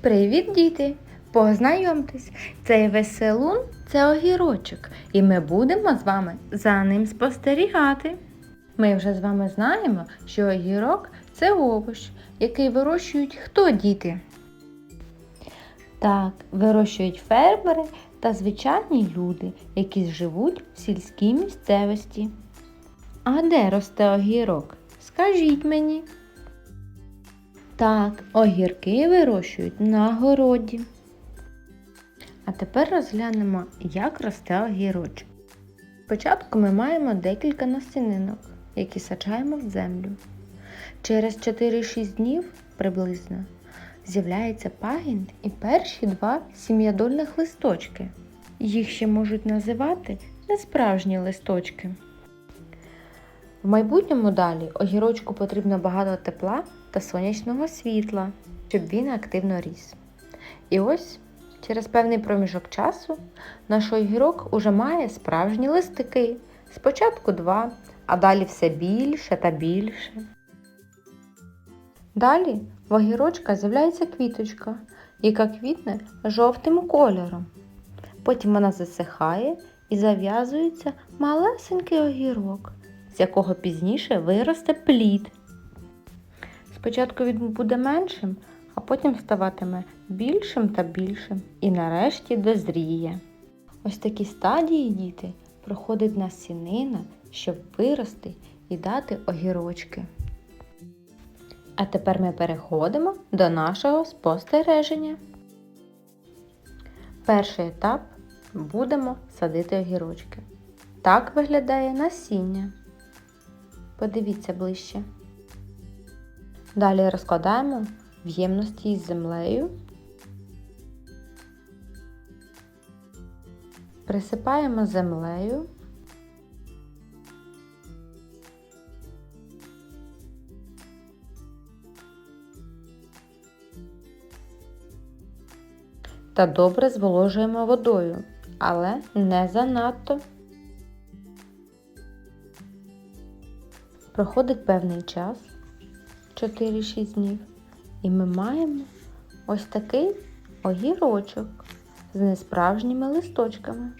Привіт, діти! Познайомтесь, цей веселун це огірочок, і ми будемо з вами за ним спостерігати. Ми вже з вами знаємо, що огірок це овощ, який вирощують хто діти? Так, вирощують фермери та звичайні люди, які живуть в сільській місцевості. А де росте огірок? Скажіть мені. Так, огірки вирощують на городі. А тепер розглянемо, як росте огірочок. Спочатку ми маємо декілька насінинок, які саджаємо в землю. Через 4-6 днів приблизно з'являється пагін і перші два сім'ядольних листочки. Їх ще можуть називати несправжні листочки. В майбутньому далі огірочку потрібно багато тепла та сонячного світла, щоб він активно ріс. І ось через певний проміжок часу наш огірок уже має справжні листики. Спочатку два, а далі все більше та більше. Далі в огірочка з'являється квіточка, яка квітне жовтим кольором. Потім вона засихає і зав'язується малесенький огірок, з якого пізніше виросте плід. Спочатку він буде меншим, а потім ставатиме більшим та більшим і нарешті дозріє. Ось такі стадії діти проходить насінина, щоб вирости і дати огірочки. А тепер ми переходимо до нашого спостереження. Перший етап будемо садити огірочки. Так виглядає насіння. Подивіться ближче. Далі розкладаємо в ємності із землею. Присипаємо землею. Та добре зволожуємо водою, але не занадто. Проходить певний час. 4-6 днів. І ми маємо ось такий огірочок з несправжніми листочками.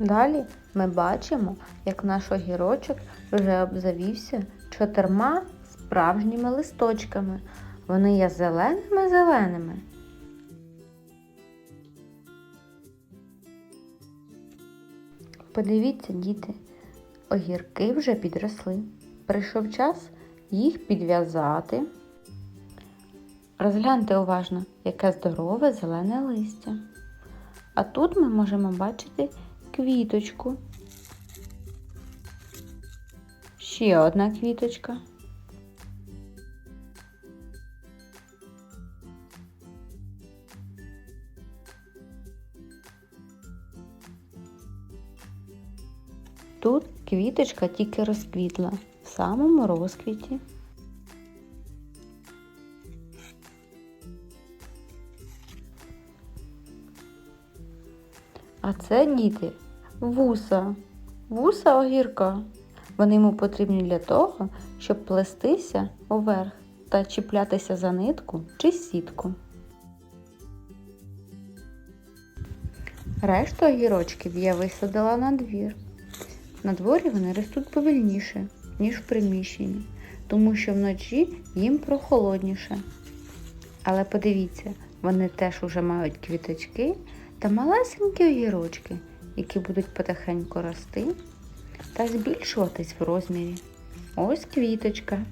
Далі ми бачимо, як наш огірочок вже обзавівся чотирма справжніми листочками. Вони є зеленими-зеленими. Подивіться, діти, огірки вже підросли. Прийшов час їх підв'язати. Розгляньте уважно, яке здорове зелене листя. А тут ми можемо бачити квіточку. Ще одна квіточка. Тут квіточка тільки розквітла в самому розквіті. А це діти вуса, вуса огірка. Вони йому потрібні для того, щоб плестися уверх та чіплятися за нитку чи сітку. Решту огірочків я висадила на двір. На дворі вони ростуть повільніше, ніж в приміщенні, тому що вночі їм прохолодніше. Але подивіться, вони теж уже мають квіточки та малесенькі огірочки, які будуть потихеньку рости та збільшуватись в розмірі. Ось квіточка.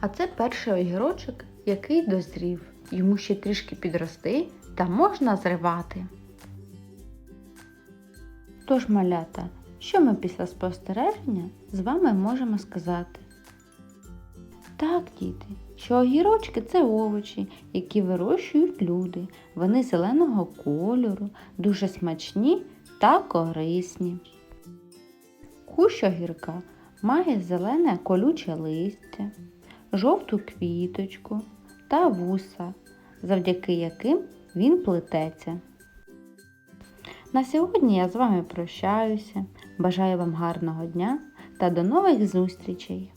А це перший огірочок, який дозрів. Йому ще трішки підрости та можна зривати. Тож, малята, що ми після спостереження з вами можемо сказати? Так, діти, що огірочки це овочі, які вирощують люди. Вони зеленого кольору, дуже смачні та корисні. Кущ огірка має зелене колюче листя, жовту квіточку та вуса, завдяки яким він плететься. На сьогодні я з вами прощаюся. Бажаю вам гарного дня та до нових зустрічей!